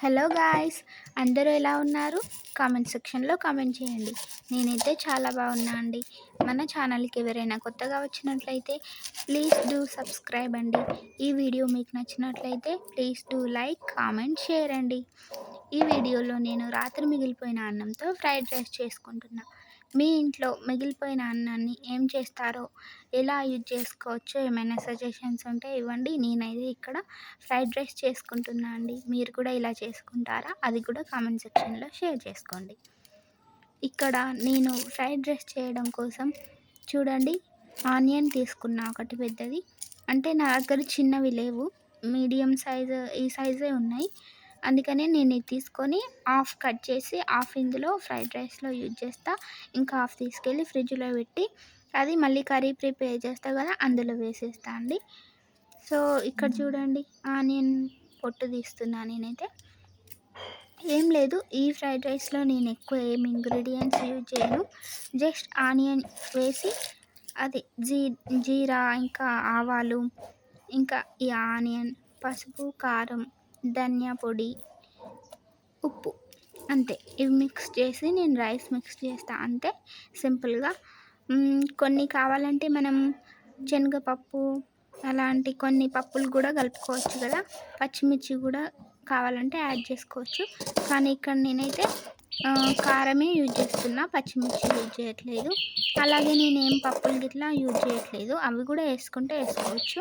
Hello guys అందరూ ఎలా ఉన్నారు? కామెంట్ సెక్షన్లో కామెంట్ చేయండి. నేనైతే చాలా బాగున్నా అండి. మన ఛానల్కి ఎవరైనా కొత్తగా వచ్చినట్లయితే ప్లీజ్ డూ సబ్స్క్రైబ్ అండి. ఈ వీడియో మీకు నచ్చినట్లయితే please do like comment share అండి. ఈ వీడియోలో నేను రాత్రి మిగిలిపోయిన అన్నంతో ఫ్రైడ్ రైస్ చేసుకుంటున్నాను మీ ఇంట్లో మిగిలిపోయిన అన్నాన్ని ఏం చేస్తారో ఎలా యూజ్ చేసుకోవచ్చో ఏమైనా సజెషన్స్ ఉంటే ఇవ్వండి. నేనైతే ఇక్కడ ఫ్రైడ్ రైస్ చేసుకుంటున్నా అండి. మీరు కూడా ఇలా చేసుకుంటారా? అది కూడా కామెంట్ సెక్షన్లో షేర్ చేసుకోండి. ఇక్కడ నేను ఫ్రైడ్ రైస్ చేయడం కోసం చూడండి ఆనియన్ తీసుకున్నా ఒకటి పెద్దది. అంటే నా దగ్గర చిన్నవి లేవు. మీడియం సైజు ఈ సైజే ఉన్నాయి. అందుకనే నేను ఇది తీసుకొని హాఫ్ కట్ చేసి హాఫ్ ఇందులో ఫ్రైడ్ రైస్లో యూజ్ చేస్తా. ఇంకా హాఫ్ తీసుకెళ్ళి ఫ్రిడ్జ్లో పెట్టి అది మళ్ళీ కర్రీ ప్రిపేర్ చేస్తా కదా అందులో వేసేస్తా అండి. సో ఇక్కడ చూడండి ఆనియన్ పొట్టు తీస్తున్నా నేనైతే. ఏం లేదు ఈ ఫ్రైడ్ రైస్లో నేను ఎక్కువ ఏం ఇంగ్రీడియంట్స్ యూజ్ చేయను. జస్ట్ ఆనియన్ వేసి అది జీ జీరా ఇంకా ఆవాలు ఇంకా ఈ ఆనియన్ పసుపు కారం ధనియా పొడి ఉప్పు అంతే. ఇవి మిక్స్ చేసి నేను రైస్ మిక్స్ చేస్తా. అంతే. సింపుల్గా. కొన్ని కావాలంటే మనం శనగపప్పు అలాంటి కొన్ని పప్పులు కూడా కలుపుకోవచ్చు కదా. పచ్చిమిర్చి కూడా కావాలంటే యాడ్ చేసుకోవచ్చు. కానీ ఇక్కడ నేనైతే కారమే యూజ్ చేస్తున్నా. పచ్చిమిర్చి యూజ్ చేయట్లేదు. అలాగే నేను ఏం పప్పులు గిట్లా యూజ్ చేయట్లేదు. అవి కూడా వేసుకుంటే వేసుకోవచ్చు.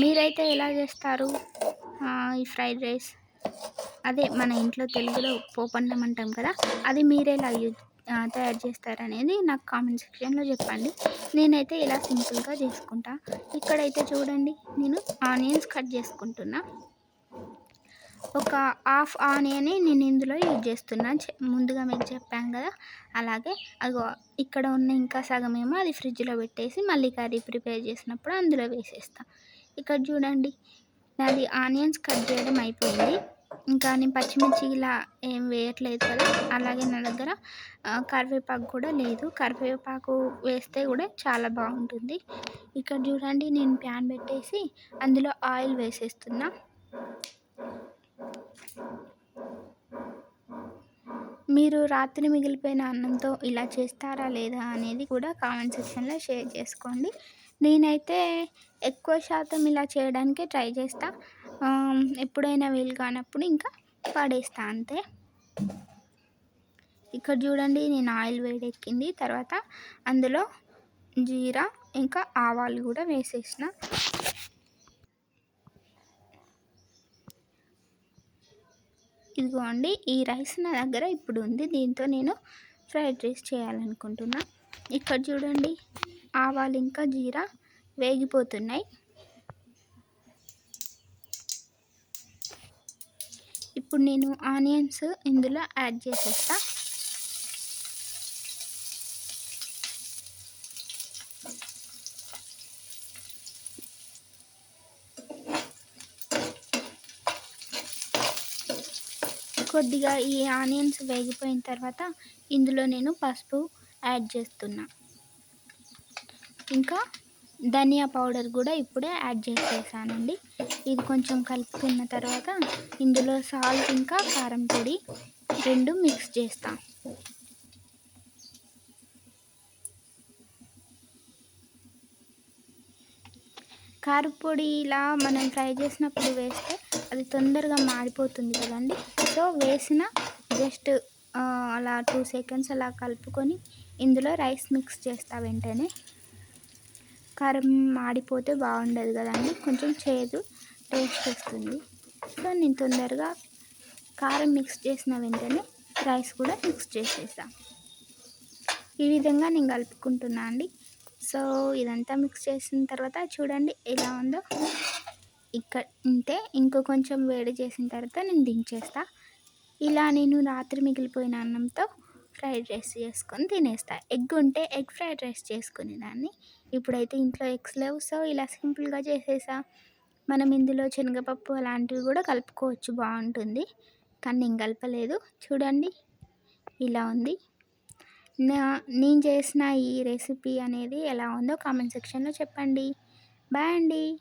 మీరైతే ఎలా చేస్తారు? ఈ ఫ్రైడ్ రైస్. అదే మన ఇంట్లో తెలుగులో పోపన్నం అంటాం కదా అది మీరు ఎలా యూజ్ తయారు చేస్తారనేది నాకు కామెంట్ సెక్షన్లో చెప్పండి. నేనైతే ఇలా సింపుల్గా చేసుకుంటా. ఇక్కడైతే చూడండి నేను ఆనియన్స్ కట్ చేసుకుంటున్నా. ఒక హాఫ్ ఆనియన్ నేను ఇందులో యూజ్ చేస్తున్నా. ముందుగా మీకు చెప్పాను కదా అలాగే అగో ఇక్కడ ఉన్న ఇంకా సగం ఏమో అది ఫ్రిడ్జ్లో పెట్టేసి మళ్ళీ కర్రీ ప్రిపేర్ చేసినప్పుడు అందులో వేసేస్తాను ఇక్కడ చూడండి నాది ఆనియన్స్ కట్ చేయడం అయిపోయింది. ఇంకా నేను పచ్చిమిర్చి ఇలా ఏం వేయట్లేదు కదా అలాగే నా దగ్గర కరివేపాకు కూడా లేదు. కరివేపాకు వేస్తే కూడా చాలా బాగుంటుంది. ఇక్కడ చూడండి నేను ప్యాన్ పెట్టేసి అందులో ఆయిల్ వేసేస్తున్నా. మీరు రాత్రి మిగిలిపోయిన అన్నంతో ఇలా చేస్తారా లేదా అనేది కూడా కామెంట్ సెక్షన్లో షేర్ చేసుకోండి. నేనైతే ఎక్కువ శాతం ఇలా చేయడానికే ట్రై చేస్తా. ఎప్పుడైనా వీలు కానప్పుడు ఇంకా పడేస్తా అంతే. ఇక్కడ చూడండి నేను ఆయిల్ వేడెక్కింది. తర్వాత అందులో జీరా ఇంకా ఆవాలు కూడా వేసేసిన. ఇదిగోండి ఈ రైస్ నా దగ్గర ఇప్పుడు ఉంది. దీంతో నేను ఫ్రైడ్ రైస్ చేయాలనుకుంటున్నా. ఇక్కడ చూడండి ఆవాలు ఇంకా జీరా వేగిపోతున్నాయి. ఇప్పుడు నేను ఆనియన్స్ ఇందులో యాడ్ చేసేస్తా. కొద్దిగా ఈ ఆనియన్స్ వేగిపోయిన తర్వాత ఇందులో నేను పసుపు యాడ్ చేస్తున్నా. ఇంకా ధనియా పౌడర్ కూడా ఇప్పుడే యాడ్ చేసేసానండి. ఇది కొంచెం కలుపుకున్న తర్వాత ఇందులో సాల్ట్ ఇంకా కారం పొడి రెండు మిక్స్ చేస్తాం. కారపొడి ఇలా మనం ఫ్రై చేసినప్పుడు వేస్తే అది తొందరగా మాడిపోతుంది కదండి. సో వేసిన జస్ట్ అలా టూ సెకండ్స్ అలా కలుపుకొని ఇందులో రైస్ మిక్స్ చేస్తా వెంటనే. కారం మాడిపోతే బాగుండదు కదండి. కొంచెం చేదు టేస్ట్ వస్తుంది. సో నేను తొందరగా కారం మిక్స్ చేసిన వెంటనే రైస్ కూడా మిక్స్ చేసేసా. ఈ విధంగా నేను కలుపుకుంటున్నా అండి. సో ఇదంతా మిక్స్ చేసిన తర్వాత చూడండి ఎలా ఉందో. ఇక్కడ ఉంటే ఇంకో కొంచెం వేడి చేసిన తర్వాత నేను దించేస్తా. ఇలా నేను రాత్రి మిగిలిపోయిన అన్నంతో ఫ్రైడ్ రైస్ చేసుకొని తినేస్తా. ఎగ్ ఉంటే ఎగ్ ఫ్రైడ్ రైస్ చేసుకునేదాన్ని. ఇప్పుడైతే ఇంట్లో ఎగ్స్ లేవు. సో ఇలా సింపుల్గా చేసేసా. మనం ఇందులో శనగపప్పు అలాంటివి కూడా కలుపుకోవచ్చు. బాగుంటుంది. కానీ నేను కలపలేదు. చూడండి. ఇలా ఉంది. నా నేను చేసిన ఈ రెసిపీ అనేది ఎలా ఉందో కామెంట్ సెక్షన్లో చెప్పండి. బాయ్ అండి.